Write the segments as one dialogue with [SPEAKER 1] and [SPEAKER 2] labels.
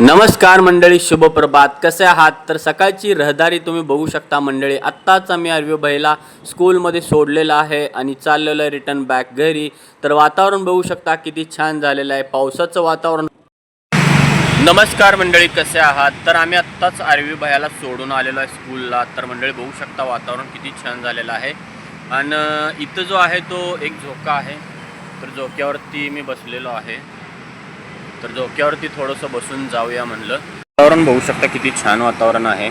[SPEAKER 1] नमस्कार मंडळी शुभ प्रभात. कसे आहात? तर सकाळची रहदारी तुम्ही बघू शकता मंडळी. आत्ताच आम्ही अरवी भाईला स्कूलमध्ये सोडलेलं आहे आणि चाललेलं आहे रिटर्न बॅक घरी. तर वातावरण बघू शकता किती छान झालेलं आहे. पावसाचं वातावरण. नमस्कार मंडळी कसे आहात? तर आम्ही आत्ताच आर्वी भयाला सोडून आलेलो आहे स्कूलला. तर मंडळी बघू शकता वातावरण किती छान झालेलं आहे. आणि इथं जो आहे तो एक झोका आहे. तर झोक्यावरती मी बसलेलो आहे. तर झोक्यावरती थोडंसं बसून जाऊया म्हणलं. वातावरण बघू शकता किती छान वातावरण आहे.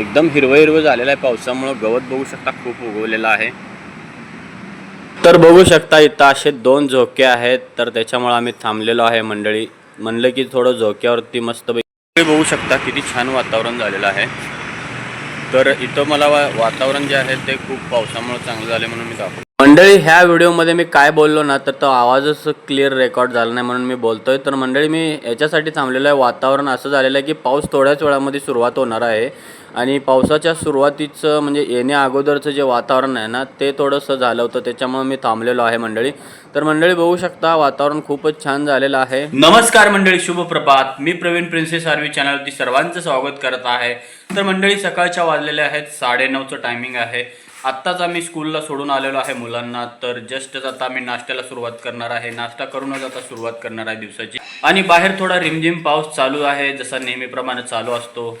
[SPEAKER 1] एकदम हिरवं हिरवं झालेलं आहे पावसामुळं. गवत बघू शकता खूप उगवलेलं आहे. तर बघू शकता इथं असे दोन झोके आहेत. तर त्याच्यामुळं आम्ही थांबलेलो आहे मंडळी. म्हणलं की थोडं झोक्यावरती मस्त बघू शकता किती छान वातावरण झालेलं आहे. तर इथं मला वा वातावरण जे आहे ते खूप पावसामुळे चांगलं झाले म्हणून मी दाखवतो. मंडळी ह्या व्हिडिओमध्ये मी काय बोललो ना तर तो आवाजच क्लिअर रेकॉर्ड झाला नाही म्हणून मी बोलतोय. तर मंडळी मी याच्यासाठी थांबलेलं आहे. वातावरण असं झालेलं आहे की पाऊस थोड्याच वेळामध्ये सुरुवात होणार आहे. आणि पावसाच्या सुरुवातीचं म्हणजे येण्या अगोदरचं जे वातावरण आहे ना ते थोडंसं झालं होतं. त्याच्यामुळे मी थांबलेलो आहे मंडळी. तर मंडळी बघू शकता वातावरण खूपच छान झालेलं आहे. नमस्कार मंडळी शुभ प्रभात. मी प्रवीण प्रिन्सेस आर्वी चॅनलवरती सर्वांचं स्वागत करत आहे. तर मंडळी सकाळच्या वाजलेल्या आहेत साडेनऊचं टायमिंग आहे. आत्ताच आम्ही स्कूलला सोडून आलेलो आहे मुलांना तर जस्टच आता आम्ही नाश्त्याला सुरुवात करणार आहे. नाश्ता करूनच आता सुरुवात करणार आहे दिवसाची. आणि बाहेर थोडा रिमझिम पाऊस चालू आहे जसा नेहमीप्रमाणे चालू असतो.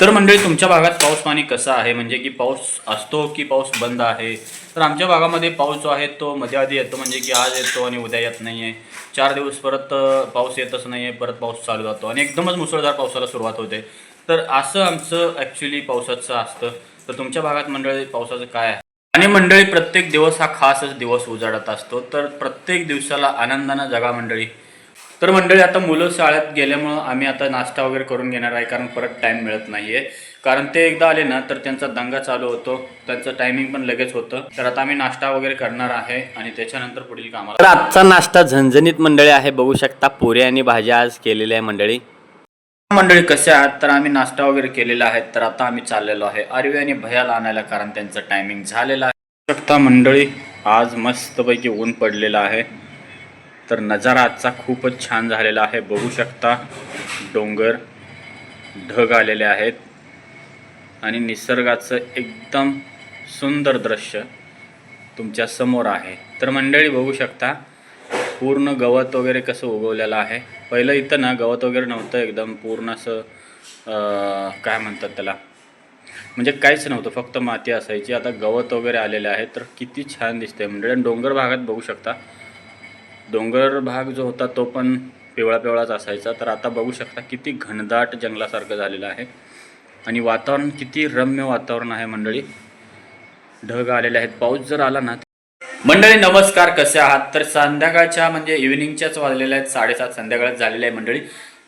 [SPEAKER 1] तर मंडळी तुमच्या भागात पाऊस पाणी कसा आहे? म्हणजे की पाऊस असतो की पाऊस बंद आहे? तर आमच्या भागामध्ये पाऊस जो आहे तो मध्ये आधी येतो म्हणजे की आज येतो आणि उद्या येत नाही आहे चार दिवस परत पाऊस येतच नाही आहे परत पाऊस चालू जातो. आणि एकदमच मुसळधार पावसाला सुरुवात होते. तर असं आमचं ॲक्च्युली पावसाचं असतं. तर तुमच्या भागात मंडळी पावसाचं काय आहे? आणि मंडळी प्रत्येक दिवस हा खासच दिवस उजाडत असतो तर प्रत्येक दिवसाला आनंदानं जगा मंडळी. तर मंडळी आता मुलं शाळेत गेल्यामुळं आम्ही आता नाश्ता वगैरे करून घेणार आहे कारण परत टाईम मिळत नाही आहे कारण ते एकदा आले ना तर त्यांचा दंगा चालू होतो त्यांचं टायमिंग पण लगेच होतं. तर आता आम्ही नाश्ता वगैरे करणार आहे आणि त्याच्यानंतर पुढील कामाला तर आजचा नाश्ता झणझणीत मंडळी आहे बघू शकता पोरे आणि भाज्या आज केलेल्या आहे मंडळी. मंडळी कसे आहात? तर आम्ही नाश्ता वगैरे केलेला आहे तर आता आम्ही चाललेलो आहे आरवी आणि भयाला आणायला कारण त्यांचं टायमिंग झालेलं आहे. शकता मंडळी आज मस्तपैकी ऊन पडलेलं आहे. तर नजारा आजचा खूपच छान झालेला आहे. बघू शकता डोंगर ढग आलेले आहेत. आणि निसर्गाचं एकदम सुंदर दृश्य तुमच्यासमोर आहे. तर मंडळी बघू शकता पूर्ण गवत वगैरे कसं उगवलेलं आहे. पहिलं इथं ना गवत वगैरे नव्हतं एकदम पूर्ण असं काय म्हणतात त्याला? म्हणजे काहीच नव्हतं फक्त माती असायची. आता गवत वगैरे आलेले आहे तर किती छान दिसते म्हणजे आणि डोंगर भागात बघू शकता. डोंगर भाग जो होता तो पण पिवळा पिवळाच असायचा. तर आता बघू शकता किती घनदाट जंगलासारखं झालेलं आहे. आणि वातावरण किती रम्य वातावरण आहे मंडळी. ढग आलेले आहेत. पाऊस जर आला ना मंडळी नमस्कार. कसे आहात? तर संध्याकाळच्या म्हणजे इव्हिनिंगच्याच वाजलेल्या आहेत. साडेसात संध्याकाळच झालेल्या आहे मंडळी.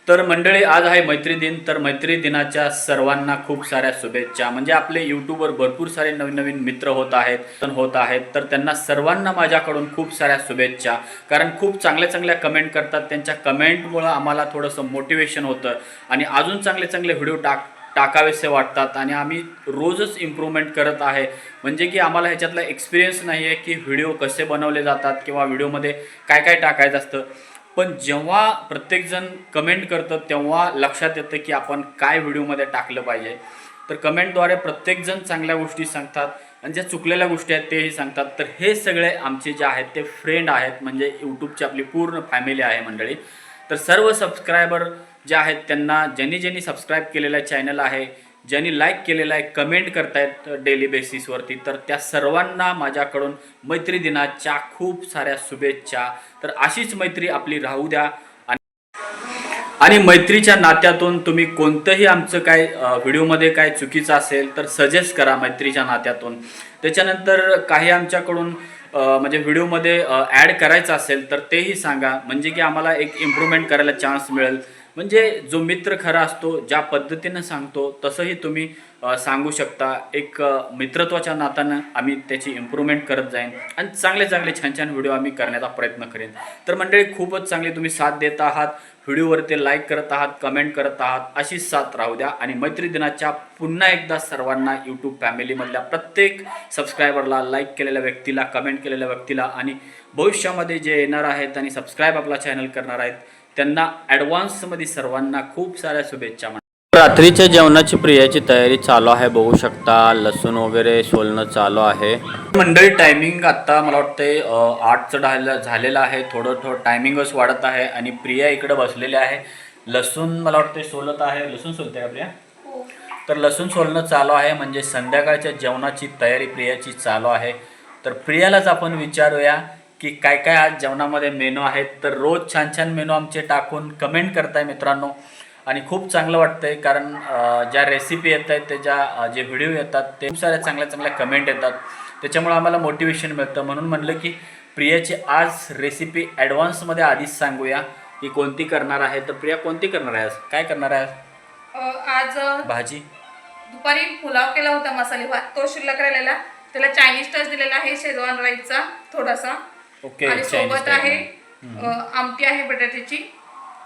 [SPEAKER 1] तर मंडळी आज आहे मैत्री दिन. तर मैत्री दिनाच्या सर्वांना खूप साऱ्या शुभेच्छा. म्हणजे आपले यूट्यूबवर भरपूर सारे नवीन नवीन मित्र होत आहेत पण होत आहेत. तर त्यांना सर्वांना माझ्याकडून खूप साऱ्या शुभेच्छा. कारण खूप चांगल्या चांगल्या कमेंट करतात. त्यांच्या कमेंटमुळं आम्हाला थोडंसं मोटिवेशन होतं. आणि अजून चांगले चांगले व्हिडिओ टाक टाकावेसे वाटतात आणि आम्ही रोजच इम्प्रूव्हमेंट करत आहे. म्हणजे की आम्हाला ह्याच्यातला एक्सपिरियन्स नाही आहे की व्हिडिओ कसे बनवले जातात किंवा व्हिडिओमध्ये काय काय टाकायचं असतं. पण जेव्हा प्रत्येकजण कमेंट करतं तेव्हा लक्षात येतं की आपण काय व्हिडिओमध्ये टाकलं पाहिजे. तर कमेंटद्वारे प्रत्येकजण चांगल्या गोष्टी सांगतात आणि ज्या चुकलेल्या गोष्टी आहेत तेही सांगतात. तर हे सगळे आमचे जे आहेत ते फ्रेंड आहेत. म्हणजे यूट्यूबची आपली पूर्ण फॅमिली आहे मंडळी. तर सर्व सबस्क्रायबर जे आहेत त्यांना ज्यांनी ज्यांनी सबस्क्राईब केलेलं चॅनल आहे ज्यांनी लाईक केलेलं आहे कमेंट करतायत डेली बेसिसवरती तर त्या सर्वांना माझ्याकडून मैत्री दिनाच्या खूप साऱ्या शुभेच्छा. तर अशीच मैत्री आपली राहू द्या. आणि मैत्रीच्या नात्यातून तुम्ही कोणतंही आमचं काय व्हिडिओमध्ये काय चुकीचं असेल तर सजेस्ट करा मैत्रीच्या नात्यातून. त्याच्यानंतर काही आमच्याकडून म्हणजे व्हिडिओमध्ये ॲड करायचं असेल तर तेही सांगा. म्हणजे की आम्हाला एक इम्प्रूव्हमेंट करायला चान्स मिळेल. म्हणजे जो मित्र खरा असतो ज्या पद्धतीनं सांगतो तसंही तुम्ही सांगू शकता. एक मित्रत्वाच्या नात्यानं आम्ही त्याची इम्प्रूव्हमेंट करत जाईन आणि चांगले चांगले छान छान व्हिडिओ आम्ही करण्याचा प्रयत्न करेन. तर मंडळी खूपच चांगली तुम्ही साथ देत आहात. व्हिडिओवरती लाईक करत आहात कमेंट करत आहात. अशीच साथ राहू द्या. आणि मैत्री दिनाच्या पुन्हा एकदा सर्वांना यूट्यूब फॅमिलीमधल्या प्रत्येक सबस्क्रायबरला लाईक केलेल्या व्यक्तीला कमेंट केलेल्या व्यक्तीला आणि भविष्यामध्ये जे येणार आहेत आणि सबस्क्राईब आपला चॅनल करणार आहेत त्यांना ॲडव्हान्समध्ये सर्वांना खूप साऱ्या शुभेच्छा म्हणा रात्रीच्या जेवणाची प्रियाची तयारी चालू आहे बघू शकता. लसूण वगैरे सोलणं चालू आहे. मंडळी टायमिंग आता मला वाटतंय आठचं ढाल झालेलं आहे. थोडं थोडं टायमिंगच वाढत आहे आणि प्रिया इकडे बसलेली आहे. लसूण मला वाटतं सोलत आहे. लसूण सोलते का प्रिया? तर लसूण सोलणं चालू आहे. म्हणजे संध्याकाळच्या जेवणाची तयारी प्रियाची चालू आहे. तर प्रियालाच आपण विचारूया की काय काय आज जेवणामध्ये मेनू आहेत तर रोज छान छान मेनू आमचे टाकून कमेंट करताय मित्रांनो. आणि खूप चांगलं वाटतंय कारण ज्या रेसिपी येत आहेत त्याच्या जे व्हिडिओ येतात ते खूप साऱ्या चांगल्या चांगल्या कमेंट येतात. त्याच्यामुळे आम्हाला मोटिवेशन मिळतं. म्हणून म्हणलं की प्रियाची आज रेसिपी ॲडव्हान्समध्ये आधीच सांगूया की कोणती करणार आहे. तर प्रिया कोणती करणार आहे आज काय करणार आहे आज? भाजी.
[SPEAKER 2] दुपारी पुलाव केला होता मसाले भात. तो शिल्लक राहिलेला. त्याला चायनीज टच दिलेला आहे शेजवान राईसचा थोडासा.
[SPEAKER 1] ओके
[SPEAKER 2] आणि सोबत आहे आमटी आहे बटाट्याची.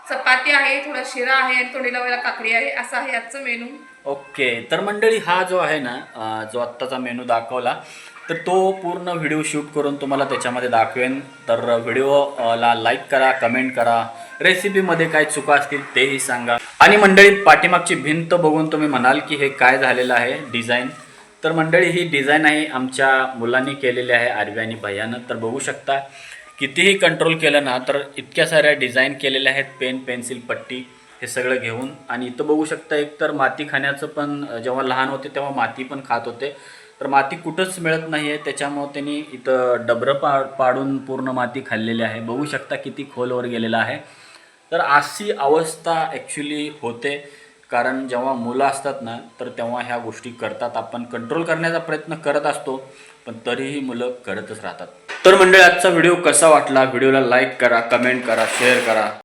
[SPEAKER 2] चपाती आहे थोडा शिरा आहे आणि थोडी लावायला काकडी आहे असं आहे आजचं मेनू.
[SPEAKER 1] ओके तर मंडळी हा जो आहे ना जो आत्ताचा मेनू दाखवला तर तो पूर्ण व्हिडिओ शूट करून तुम्हाला त्याच्यामध्ये दाखवेन. तर व्हिडिओ ला लाईक करा कमेंट करा रेसिपीमध्ये काय चुका असतील तेही सांगा. आणि मंडळी पाठीमागची भिंत बघून तुम्ही म्हणाल की हे काय झालेलं आहे डिझाईन तर मंडळी ही डिझाईन आहे आमच्या मुलांनी केलेली आहे आरवी आणि भैयानं. तर बघू शकता कितीही कंट्रोल केलं ना तर इतक्या साऱ्या डिझाईन केलेल्या आहेत पेन पेन्सिल पट्टी हे सगळं घेऊन. आणि इथं बघू शकता एक तर माती खाण्याचं पण जेव्हा लहान होते तेव्हा माती पण खात होते. तर माती कुठंच मिळत नाही आहे त्याच्यामुळे त्यांनी इथं डबरं पा पाडून पूर्ण माती खाल्लेली आहे. बघू शकता किती खोलवर गेलेला आहे. तर अशी अवस्था ॲक्च्युली होते. कारण जेव्हा मुलं असतात ना तर तेव्हा ह्या गोष्टी करतात. आपण कंट्रोल करण्याचा प्रयत्न करत असतो पण तरीही मुलं करतच राहतात. तर मंडळी आजचा व्हिडिओ कसा वाटला? व्हिडिओला लाईक करा कमेंट करा शेअर करा.